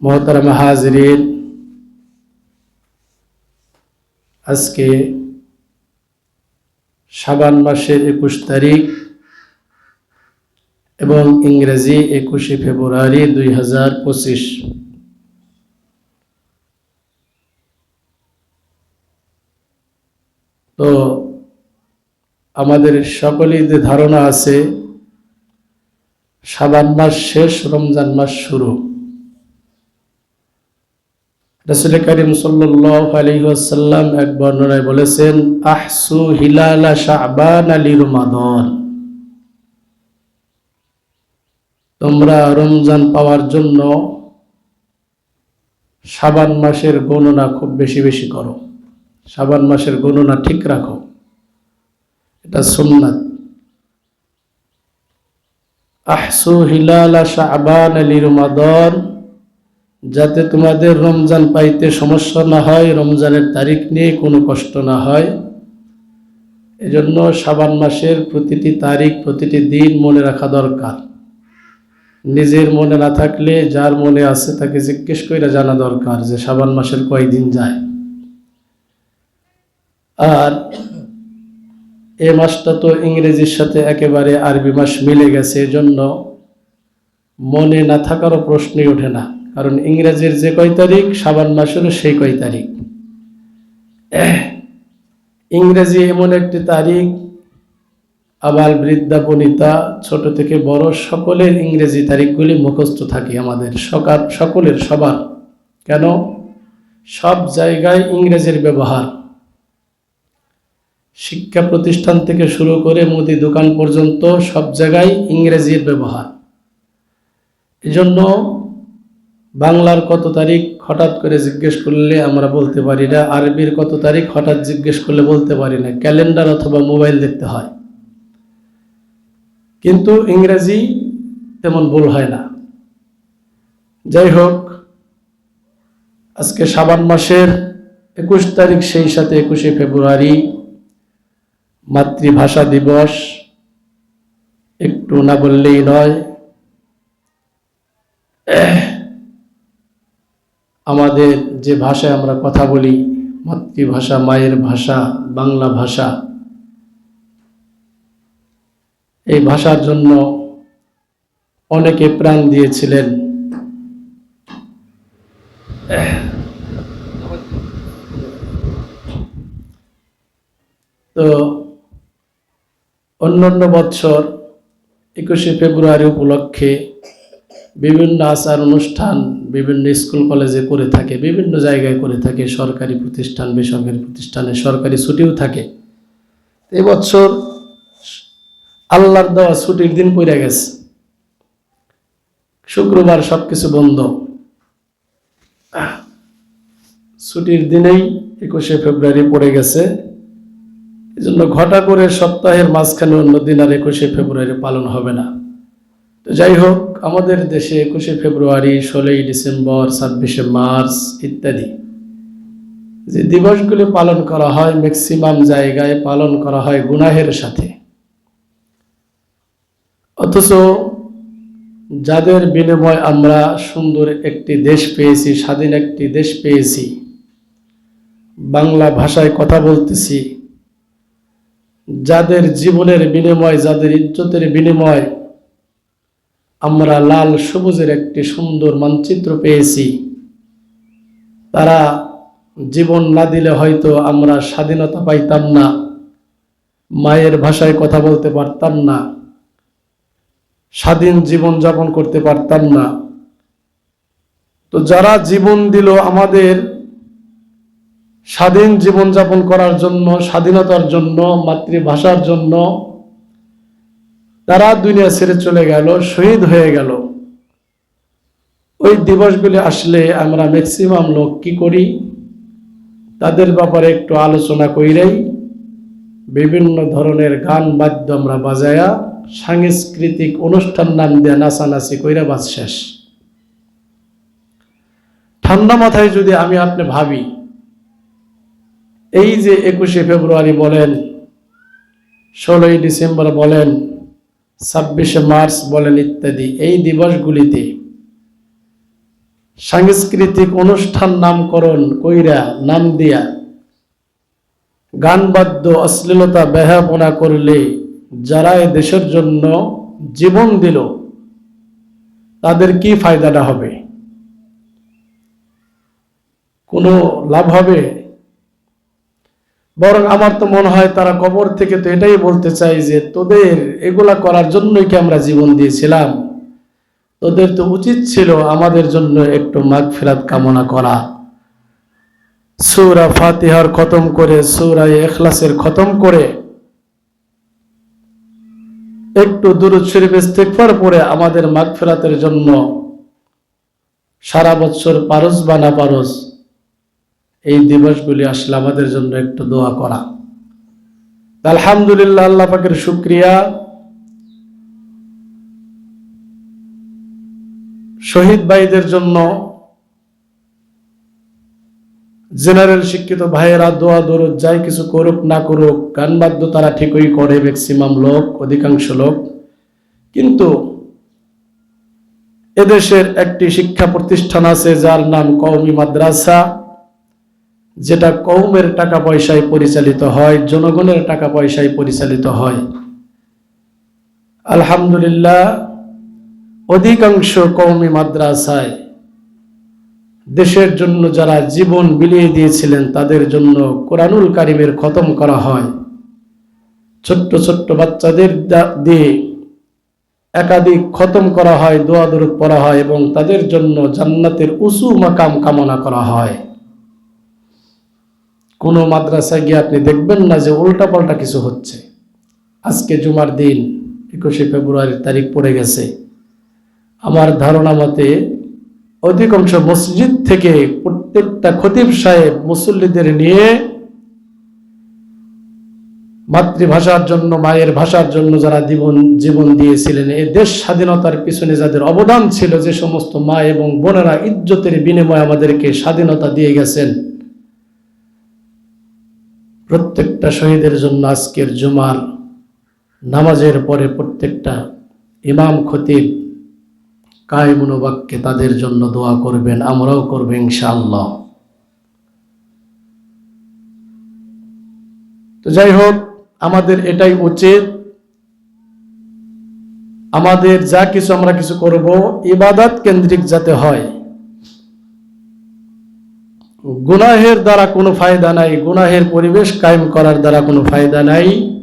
মহতারাম হাজরিন, আজকে সাবান মাসের একুশ তারিখ এবং ইংরেজি একুশে ফেব্রুয়ারি দুই হাজার পঁচিশ। তো আমাদের সকলেই যে ধারণা আছে সাবান মাস শেষ, রমজান মাস শুরু। রসুল করিম সাল্লাল্লাহু এক বর্ণনায় বলেছেন, আহসু হিলালা শাবান আলী রমাদান। তোমরা রমজান পাওয়ার জন্য সাবান মাসের গণনা খুব বেশি বেশি করো। সাবান মাসের গণনা ঠিক রাখো। এটা সুন্নাত। আহসু হিলালা শাবান আলী রমাদান। যাতে তোমাদের রমজান পাইতে সমস্যা না হয়, রমজানের তারিখ নিয়ে কোনো কষ্ট না হয়। এজন্য সাবান মাসের প্রতিটি তারিখ, প্রতিটি দিন মনে রাখা দরকার। নিজের মনে না থাকলে যার মনে আছে তাকে জিজ্ঞেস করে জানা দরকার যে সাবান মাসের কয়দিন যায়। আর এ মাসটা তো ইংরেজির সাথে একেবারে আরবি মাস মিলে গেছে, এজন্য মনে না থাকারও প্রশ্নই ওঠে না। কারণ ইংরেজির যে কয় তারিখ? সাবান মাসেরও সেই কয় তারিখ। ইংরেজি এমন একটি তারিখ আবার বৃদ্ধা, বনিতা, ছোট থেকে বড় সকলের ইংরেজি তারিখগুলি মুখস্থ থাকে আমাদের সকাল, সকলের সবার। কেন? সব জায়গায় ইংরেজির ব্যবহার। শিক্ষা প্রতিষ্ঠান থেকে শুরু করে মুদি দোকান পর্যন্ত সব জায়গায় ইংরেজির ব্যবহার। এজন্য বাংলার কত তারিখ হঠাৎ করে জিজ্ঞেস করলে আমরা বলতে পারি না, আরবির কত তারিখ হঠাৎ জিজ্ঞেস করলে বলতে পারি না, ক্যালেন্ডার অথবা মোবাইল দেখতে হয়। কিন্তু ইংরেজি তেমন ভুল হয় না। যাই হোক, আজকে সাবান মাসের একুশ তারিখ, সেই সাথে একুশে ফেব্রুয়ারি, মাতৃভাষা দিবস, একটু না বললেই নয়। আমাদের যে ভাষায় আমরা কথা বলি, মাতৃভাষা, মায়ের ভাষা, বাংলা ভাষা, এই ভাষার জন্য অনেকে প্রাণ দিয়েছিলেন। তো অন্যান্য বৎসর একুশে ফেব্রুয়ারি উপলক্ষে বিভিন্ন আচার অনুষ্ঠান বিভিন্ন স্কুল, কলেজে করে থাকে, বিভিন্ন জায়গায় করে থাকে, সরকারি প্রতিষ্ঠান, বেসরকারি প্রতিষ্ঠানে সরকারি ছুটিও থাকে। এবছর আল্লাহর দেওয়া ছুটির দিন পড়ে গেছে। শুক্রবার সব কিছু বন্ধ। ছুটির দিনেই একুশে ফেব্রুয়ারি পড়ে গেছে। এই জন্য ঘটা করে সপ্তাহের মাঝখানে অন্য দিন আর একুশে ফেব্রুয়ারি পালন হবে না। তো যাই হোক, আমাদের দেশে একুশে ফেব্রুয়ারি, ষোলোই ডিসেম্বর, ছাব্বিশে মার্চ ইত্যাদি। যে দিবসগুলি পালন করা হয় ম্যাক্সিমাম জায়গায় পালন করা হয় গুনাহের সাথে। অথচ যাদের বিনিময় আমরা সুন্দর একটি দেশ পেয়েছি, স্বাধীন একটি দেশ পেয়েছি, বাংলা ভাষায় কথা বলতেছি, যাদের জীবনের বিনিময়, যাদের ইজ্জতের বিনিময় আমরা লাল সবুজের একটি সুন্দর মানচিত্র পেয়েছি। তারা জীবন না দিলে হয়তো আমরা স্বাধীনতা পাইতাম না, মায়ের ভাষায় কথা বলতে পারতাম না, স্বাধীন জীবন যাপন করতে পারতাম না। তো যারা জীবন দিল আমাদের স্বাধীন জীবন যাপন করার জন্য, স্বাধীনতার জন্য, মাতৃভাষার জন্য তারা দুনিয়া ছেড়ে চলে গেল, শহীদ হয়ে গেল। ওই দিবসগুলি আসলে আমরা ম্যাক্সিমাম লোক কি করি? তাদের ব্যাপারে একটু আলোচনা কইরাই বিভিন্ন ধরনের গান বাদ্য আমরা বাজায়া সাংস্কৃতিক অনুষ্ঠান নাম দিয়ে নাচানাচি কইরা বাদ শেষ। ঠান্ডা মাথায় যদি আমি আপনি ভাবি, এই যে একুশে ফেব্রুয়ারি বলেন, ষোলোই ডিসেম্বর বলেন ছাব্বিশে মার্চ বলেন ইত্যাদি। এই দিবসগুলিতে সাংস্কৃতিক অনুষ্ঠান নামকরণ কইরা, নাম দিয়া গানবাদ্য অশ্লীলতা ব্যাহাপনা করলে যারা এ দেশের জন্য জীবন দিল, তাদের কি ফায়দাটা হবে? কোনো লাভ হবে? বরং আমার তো মনে হয় তারা কবর থেকে তো এটাই বলতে চাই যে তোদের এগুলা করার জন্যই কি আমরা জীবন দিয়েছিলাম? তোদের তো উচিত ছিল আমাদের জন্য একটু মাগ ফেরাত কামনা করা। সৌরা ফাতিহার খতম করে সৌরা এখলাসের খতম করে, একটু দুরুদ শরীফ ইস্তেগফার পরে আমাদের মাগ ফেরাতের জন্য সারা বছর পারস বা না পারস এই দিবসগুলি আসলে আমাদের জন্য একটু দোয়া করা। আলহামদুলিল্লাহ, আল্লাহ পাকের শুক্রিয়া। শহীদ ভাইদের জন্য জেনারেল শিক্ষিত ভাইয়েরা দোয়া, দরুদ, যাই কিছু করুক না করুক, গান বাদ্য তারা ঠিকই করে ম্যাক্সিমাম লোক, অধিকাংশ লোক। কিন্তু এদেশের একটি শিক্ষা প্রতিষ্ঠান আছে, যার নাম কওমি মাদ্রাসা। যেটা কৌমের টাকা পয়সায় পরিচালিত হয়, জনগণের টাকা পয়সায় পরিচালিত হয়। আলহামদুলিল্লাহ, অধিকাংশ কৌমি মাদ্রাসায় দেশের জন্য যারা জীবন বিলিয়ে দিয়েছিলেন, তাদের জন্য কোরআনুল কারিমের খতম করা হয়। ছোট্ট ছোট্ট বাচ্চাদের দিয়ে একাধিক খতম করা হয় দোয়া দরুদ পড়া হয় এবং তাদের জন্য জান্নাতের উঁচু মাকাম কামনা করা হয়। কোনো মাদ্রাসায় গিয়ে আপনি দেখবেন না যে উল্টাপাল্টা কিছু হচ্ছে। আজকে জুমার দিন, একুশে ফেব্রুয়ারির তারিখ পড়ে গেছে। আমার ধারণা মতে অধিকাংশ মসজিদ থেকে প্রত্যেকটা খতিব সাহেব মুসল্লিদের নিয়ে মাতৃভাষার জন্য, মায়ের ভাষার জন্য যারা জীবন জীবন দিয়েছিলেন এই দেশ স্বাধীনতার পিছনে যাদের অবদান ছিল, যে সমস্ত মা এবং বোনেরা ইজ্জতের বিনিময়ে আমাদেরকে স্বাধীনতা দিয়ে গেছেন। প্রত্যেকটা শহীদের জন্য আজকের জুমার নামাজের পরে প্রত্যেকটা ইমাম খতিব কায়মনোবাক্যে তাদের জন্য দোয়া করবেন, আমরাও করব ইনশাআল্লাহ। তো যাই হোক, আমাদের এটাই উচিত। আমাদের যা কিছু আমরা কিছু করব, ইবাদত কেন্দ্রিক যাতে হয় গুনাহের দ্বারা কোনো ফায়দা নাই, গুনাহের পরিবেশ কায়েম করার দ্বারা কোনো ফায়দা নাই।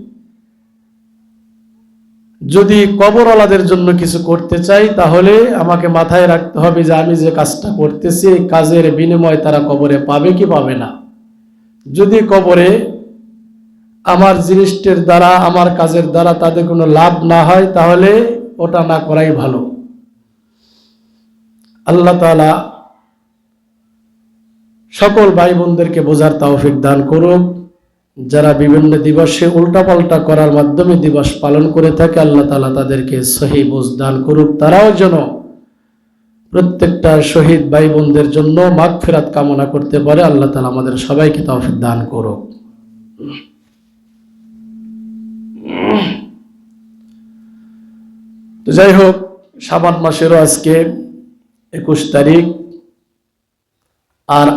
যদি কবরওয়ালাদের জন্য কিছু করতে চাই, তাহলে আমাকে মাথায় রাখতে হবে যে আমি যে কাজটা করতেছি, এই কাজের বিনিময় তারা কবরে পাবে কি পাবে না। যদি কবরে আমার জিনিসটির দ্বারা, আমার কাজের দ্বারা তাদের কোনো লাভ না হয়, তাহলে ওটা না করাই ভালো। আল্লাহ তাআলা সকল ভাই বোনদেরকে বোঝার তৌফিক দান করুক। যারা বিভিন্ন দিবসে উল্টাপাল্টা করার মাধ্যমে দিবস পালন করে থাকে, আল্লাহ তালা তাদেরকে সহি বুঝ দান করুক। তারাও যেন প্রত্যেকটা শহীদ ভাই বোনদের জন্য মাগ ফেরাত কামনা করতে পারে, আল্লাহ তালা আমাদের সবাইকে তৌফিক দান করুক। তো যাই হোক সাবান মাসেরও আজকে একুশ তারিখ, আর